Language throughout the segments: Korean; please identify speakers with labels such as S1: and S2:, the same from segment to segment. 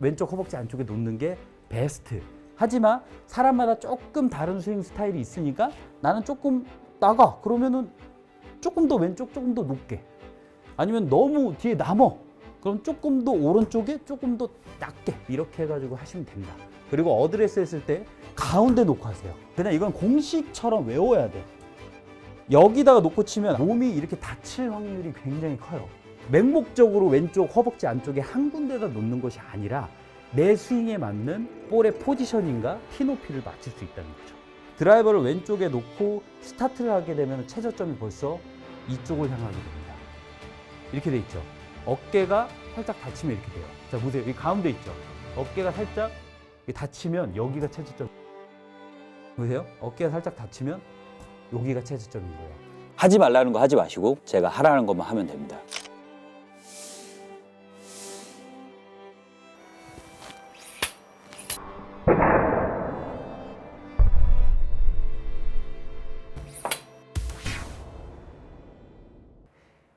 S1: 왼쪽 허벅지 안쪽에 놓는 게 베스트. 하지만 사람마다 조금 다른 스윙 스타일이 있으니까 나는 조금 나가. 그러면은 조금 더 왼쪽 조금 더 높게. 아니면 너무 뒤에 남어. 그럼 조금 더 오른쪽에 조금 더 낮게 이렇게 해가지고 하시면 됩니다. 그리고 어드레스 했을 때 가운데 놓고 하세요. 그냥 이건 공식처럼 외워야 돼. 여기다가 놓고 치면 몸이 이렇게 다칠 확률이 굉장히 커요. 맹목적으로 왼쪽 허벅지 안쪽에 한 군데다 놓는 것이 아니라 내 스윙에 맞는 볼의 포지셔닝과 티 높이를 맞출 수 있다는 거죠. 드라이버를 왼쪽에 놓고 스타트를 하게 되면 최저점이 벌써 이쪽을 향하게 됩니다. 이렇게 돼 있죠. 어깨가 살짝 닫히면 이렇게 돼요. 자, 보세요. 이 가운데 있죠. 어깨가 살짝 닫히면 여기가 최저점. 보세요. 어깨가 살짝 닫히면 여기가 최저점인 거예요.
S2: 하지 말라는 거 하지 마시고 제가 하라는 것만 하면 됩니다.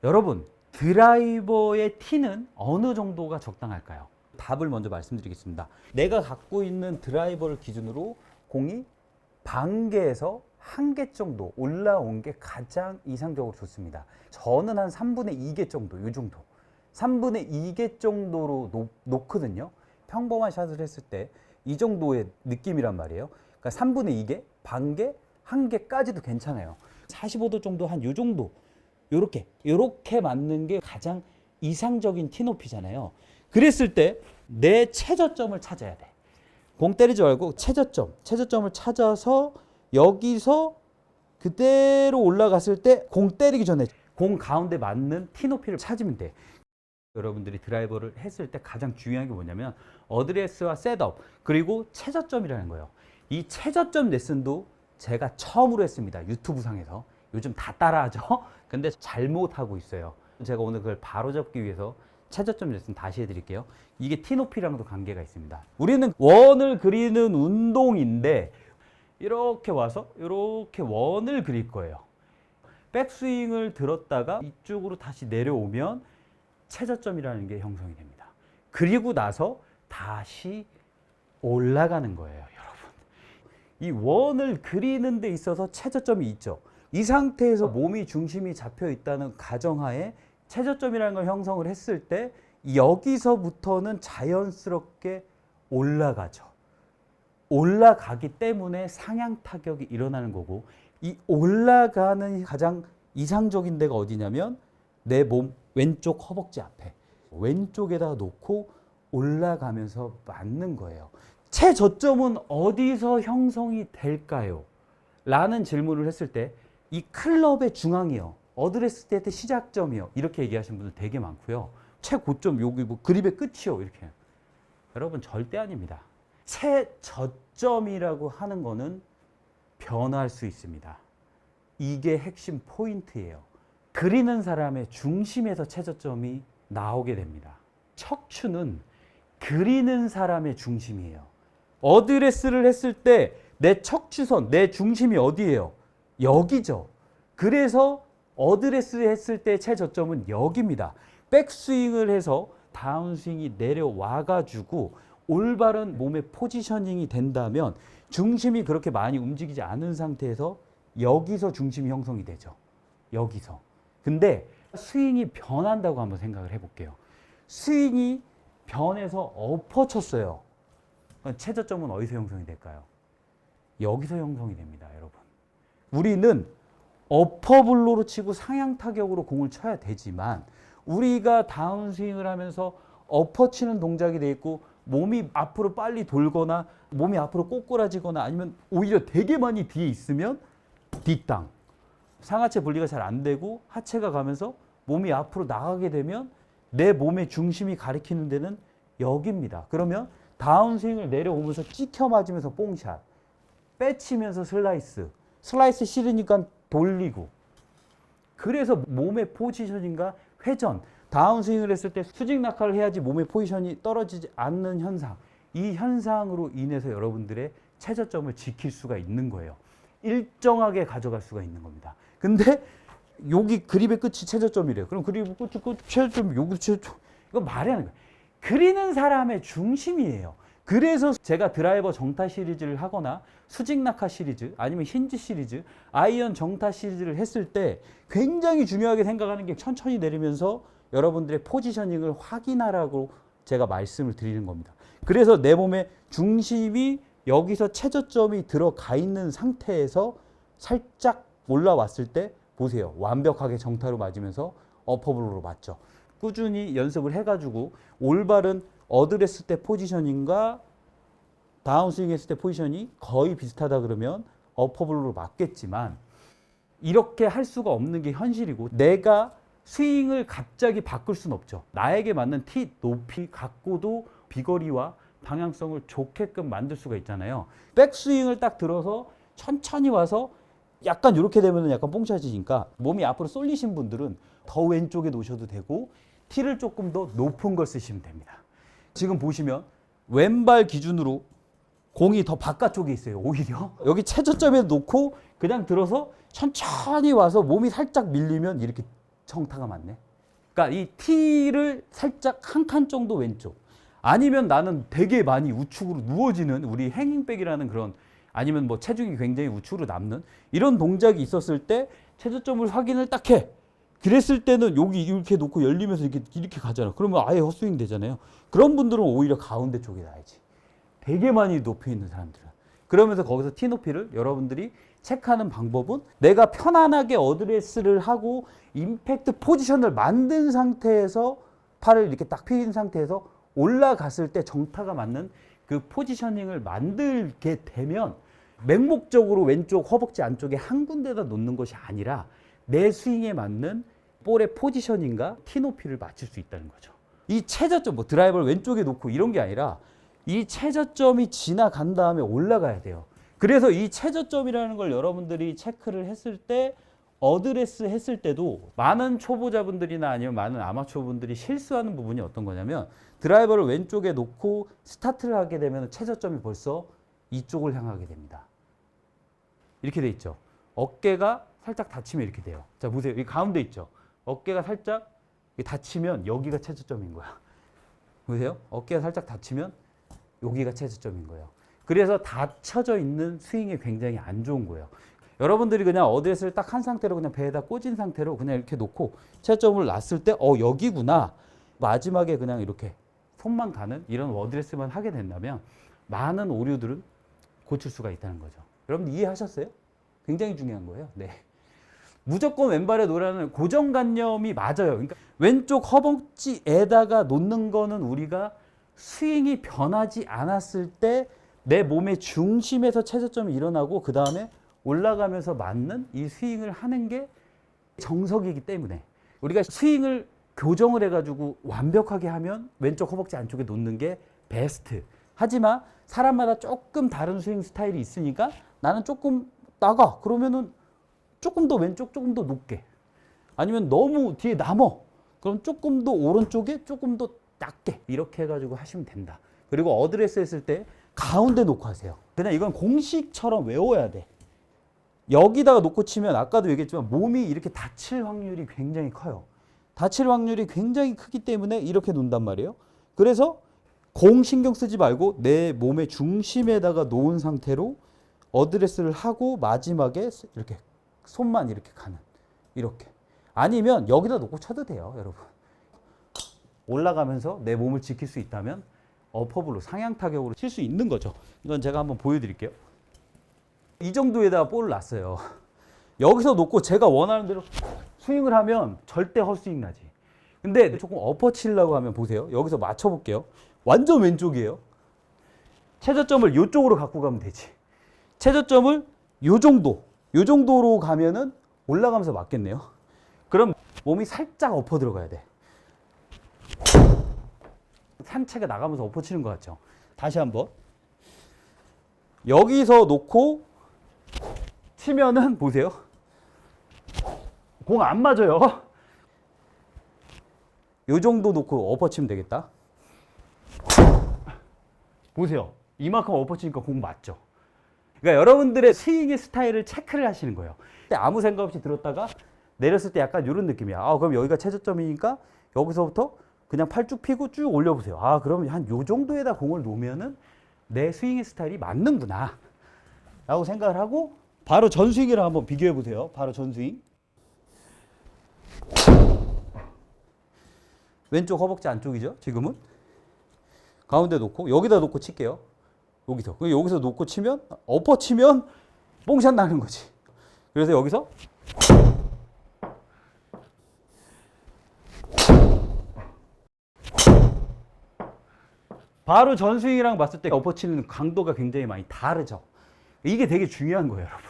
S1: 여러분, 드라이버의 티는 어느 정도가 적당할까요? 답을 먼저 말씀드리겠습니다. 내가 갖고 있는 드라이버를 기준으로 공이 반개에서 한 개 정도 올라온 게 가장 이상적으로 좋습니다. 저는 한 3분의 2개 정도, 이 정도. 3분의 2개 정도로 놓, 놓거든요. 평범한 샷을 했을 때 이 정도의 느낌이란 말이에요. 그러니까 3분의 2개, 반 개, 한 개까지도 괜찮아요. 45도 정도 한요 정도 요렇게 요렇게 맞는 게 가장 이상적인 티 높이잖아요. 그랬을 때 내 최저점을 찾아야 돼. 공 때리지 말고 최저점, 최저점을 찾아서 여기서 그대로 올라갔을 때 공 때리기 전에 공 가운데 맞는 티 높이를 찾으면 돼. 여러분들이 드라이버를 했을 때 가장 중요한 게 뭐냐면 어드레스와 셋업 그리고 최저점이라는 거예요. 이 최저점 레슨도 제가 처음으로 했습니다. 유튜브 상에서. 요즘 다 따라하죠. 근데 잘못하고 있어요. 제가 오늘 그걸 바로잡기 위해서 최저점 레슨 다시 해드릴게요. 이게 티 높이랑도 관계가 있습니다. 우리는 원을 그리는 운동인데 이렇게 와서 이렇게 원을 그릴 거예요. 백스윙을 들었다가 이쪽으로 다시 내려오면 최저점이라는 게 형성이 됩니다. 그리고 나서 다시 올라가는 거예요, 여러분. 이 원을 그리는 데 있어서 최저점이 있죠. 이 상태에서 몸이 중심이 잡혀 있다는 가정하에 최저점이라는 걸 형성을 했을 때 여기서부터는 자연스럽게 올라가죠. 올라가기 때문에 상향 타격이 일어나는 거고 이 올라가는 가장 이상적인 데가 어디냐면 내 몸 왼쪽 허벅지 앞에 왼쪽에다 놓고 올라가면서 맞는 거예요. 최저점은 어디서 형성이 될까요? 라는 질문을 했을 때 이 클럽의 중앙이요. 어드레스 때 시작점이요. 이렇게 얘기하시는 분들 되게 많고요. 최고점 여기 뭐 그립의 끝이요. 이렇게. 여러분 절대 아닙니다. 최저점이라고 하는 거는 변할 수 있습니다. 이게 핵심 포인트예요. 그리는 사람의 중심에서 최저점이 나오게 됩니다. 척추는 그리는 사람의 중심이에요. 어드레스를 했을 때 내 척추선, 내 중심이 어디예요? 여기죠. 그래서 어드레스 했을 때 최저점은 여기입니다. 백스윙을 해서 다운스윙이 내려와 가지고 올바른 몸의 포지셔닝이 된다면 중심이 그렇게 많이 움직이지 않은 상태에서 여기서 중심이 형성이 되죠. 여기서. 근데 스윙이 변한다고 한번 생각을 해볼게요. 스윙이 변해서 엎어쳤어요. 최저점은 어디서 형성이 될까요? 여기서 형성이 됩니다, 여러분. 우리는 어퍼블로로 치고 상향 타격으로 공을 쳐야 되지만 우리가 다운스윙을 하면서 엎어 치는 동작이 돼 있고 몸이 앞으로 빨리 돌거나 몸이 앞으로 꼬꾸라지거나 아니면 오히려 되게 많이 뒤에 있으면 뒷땅 상하체 분리가 잘 안 되고 하체가 가면서 몸이 앞으로 나가게 되면 내 몸의 중심이 가리키는 데는 여기입니다. 그러면 다운스윙을 내려오면서 찍혀 맞으면서 뽕샷, 빼치면서 슬라이스, 슬라이스 싫으니까 돌리고. 그래서 몸의 포지셔닝과 회전, 다운스윙을 했을 때 수직 낙하를 해야지 몸의 포지션이 떨어지지 않는 현상. 이 현상으로 인해서 여러분들의 최저점을 지킬 수가 있는 거예요. 일정하게 가져갈 수가 있는 겁니다. 근데 여기 그립의 끝이 최저점이래요. 그럼 그립의 끝이 끝 최저점, 여기 최저점. 이거 말이 안 돼. 그리는 사람의 중심이에요. 그래서 제가 드라이버 정타 시리즈를 하거나 수직 낙하 시리즈 아니면 힌지 시리즈, 아이언 정타 시리즈를 했을 때 굉장히 중요하게 생각하는 게 천천히 내리면서 여러분들의 포지셔닝을 확인하라고 제가 말씀을 드리는 겁니다. 그래서 내 몸의 중심이 여기서 최저점이 들어가 있는 상태에서 살짝 올라왔을 때 보세요. 완벽하게 정타로 맞으면서 어퍼블로로 맞죠. 꾸준히 연습을 해가지고 올바른 어드레스 때 포지셔닝과 다운스윙 했을 때 포지션이 거의 비슷하다 그러면 어퍼블로로 맞겠지만 이렇게 할 수가 없는 게 현실이고 내가 스윙을 갑자기 바꿀 수는 없죠. 나에게 맞는 티 높이 각고도 비거리와 방향성을 좋게끔 만들 수가 있잖아요. 백스윙을 딱 들어서 천천히 와서 약간 이렇게 되면 약간 뽕차지니까 몸이 앞으로 쏠리신 분들은 더 왼쪽에 놓으셔도 되고 티를 조금 더 높은 걸 쓰시면 됩니다. 지금 보시면 왼발 기준으로 공이 더 바깥쪽에 있어요. 오히려 여기 최저점에 놓고 그냥 들어서 천천히 와서 몸이 살짝 밀리면 이렇게 정타가 맞네. 그러니까 이 티를 살짝 한 칸 정도 왼쪽. 아니면 나는 되게 많이 우측으로 누워지는 우리 행잉백이라는 그런 아니면 뭐 체중이 굉장히 우측으로 남는 이런 동작이 있었을 때 최저점을 확인을 딱 해. 그랬을 때는 여기 이렇게 놓고 열리면서 이렇게 이렇게 가잖아. 그러면 아예 헛스윙 되잖아요. 그런 분들은 오히려 가운데 쪽에 놔야지. 되게 많이 높여 있는 사람들은. 그러면서 거기서 티 높이를 여러분들이 체크하는 방법은 내가 편안하게 어드레스를 하고 임팩트 포지션을 만든 상태에서 팔을 이렇게 딱 펴인 상태에서 올라갔을 때 정타가 맞는 그 포지셔닝을 만들게 되면 맹목적으로 왼쪽 허벅지 안쪽에 한 군데다 놓는 것이 아니라 내 스윙에 맞는 볼의 포지셔닝과 티 높이를 맞출 수 있다는 거죠. 이 최저점, 뭐 드라이버를 왼쪽에 놓고 이런 게 아니라 이 최저점이 지나간 다음에 올라가야 돼요. 그래서 이 최저점이라는 걸 여러분들이 체크를 했을 때 어드레스 했을 때도 많은 초보자분들이나 아니면 많은 아마추어분들이 실수하는 부분이 어떤 거냐면 드라이버를 왼쪽에 놓고 스타트를 하게 되면 최저점이 벌써 이쪽을 향하게 됩니다. 이렇게 돼 있죠. 어깨가 살짝 닫히면 이렇게 돼요. 자 보세요. 이 가운데 있죠. 어깨가 살짝 닫히면 여기가 최저점인 거야. 보세요. 어깨가 살짝 닫히면 여기가 최저점인 거예요. 그래서 닫혀져 있는 스윙이 굉장히 안 좋은 거예요. 여러분들이 그냥 어드레스를 딱 한 상태로 그냥 배에다 꽂은 상태로 그냥 이렇게 놓고 최저점을 놨을 때 어 여기구나. 마지막에 그냥 이렇게 손만 가는 이런 어드레스만 하게 된다면 많은 오류들은 고칠 수가 있다는 거죠. 여러분 이해하셨어요? 굉장히 중요한 거예요. 네. 무조건 왼발에 놓으라는 고정관념이 맞아요. 그러니까 왼쪽 허벅지에다가 놓는 거는 우리가 스윙이 변하지 않았을 때 내 몸의 중심에서 최저점이 일어나고 그 다음에 올라가면서 맞는 이 스윙을 하는 게 정석이기 때문에 우리가 스윙을 교정을 해가지고 완벽하게 하면 왼쪽 허벅지 안쪽에 놓는 게 베스트. 하지만 사람마다 조금 다른 스윙 스타일이 있으니까 나는 조금 나가. 그러면은 조금 더 왼쪽, 조금 더 높게. 아니면 너무 뒤에 남어. 그럼 조금 더 오른쪽에 조금 더 낮게. 이렇게 해가지고 하시면 된다. 그리고 어드레스 했을 때 가운데 놓고 하세요. 그냥 이건 공식처럼 외워야 돼. 여기다가 놓고 치면 아까도 얘기했지만 몸이 이렇게 다칠 확률이 굉장히 커요. 다칠 확률이 굉장히 크기 때문에 이렇게 놓는단 말이에요. 그래서 공 신경 쓰지 말고 내 몸의 중심에다가 놓은 상태로 어드레스를 하고 마지막에 이렇게 손만 이렇게 가는 이렇게 아니면 여기다 놓고 쳐도 돼요, 여러분. 올라가면서 내 몸을 지킬 수 있다면 어퍼블로 상향 타격으로 칠 수 있는 거죠. 이건 제가 한번 보여드릴게요. 이 정도에다가 볼을 놨어요. 여기서 놓고 제가 원하는 대로 스윙을 하면 절대 헛스윙 나지. 근데 조금 엎어 치려고 하면 보세요. 여기서 맞춰볼게요. 완전 왼쪽이에요. 최저점을 이쪽으로 갖고 가면 되지. 최저점을 요 정도, 요 정도로 가면은 올라가면서 맞겠네요. 그럼 몸이 살짝 엎어 들어가야 돼. 상체가 나가면서 엎어 치는 것 같죠? 다시 한번. 여기서 놓고 치면은 보세요. 공 안 맞아요. 요 정도 놓고 엎어 치면 되겠다. 보세요. 이만큼 엎어 치니까 공 맞죠? 그러니까 여러분들의 스윙의 스타일을 체크를 하시는 거예요. 아무 생각 없이 들었다가 내렸을 때 약간 이런 느낌이야. 아, 그럼 여기가 최저점이니까 여기서부터 그냥 팔 쭉 피고 쭉 올려보세요. 아, 그러면 한요 정도에다 공을 놓으면은 내 스윙의 스타일이 맞는구나. 라고 생각을 하고 바로 전스윙이랑 한번 비교해 보세요. 바로 전스윙. 왼쪽 허벅지 안쪽이죠. 지금은 가운데 놓고 여기다 놓고 칠게요. 여기서 그 여기서 놓고 치면 엎어 치면 뽕샷 나는 거지. 그래서 여기서 바로 전스윙이랑 봤을 때 엎어 치는 강도가 굉장히 많이 다르죠. 이게 되게 중요한 거예요, 여러분.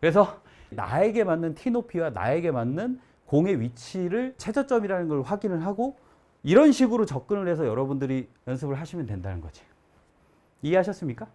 S1: 그래서 나에게 맞는 티 높이와 나에게 맞는 공의 위치를 최저점이라는 걸 확인을 하고 이런 식으로 접근을 해서 여러분들이 연습을 하시면 된다는 거지. 이해하셨습니까?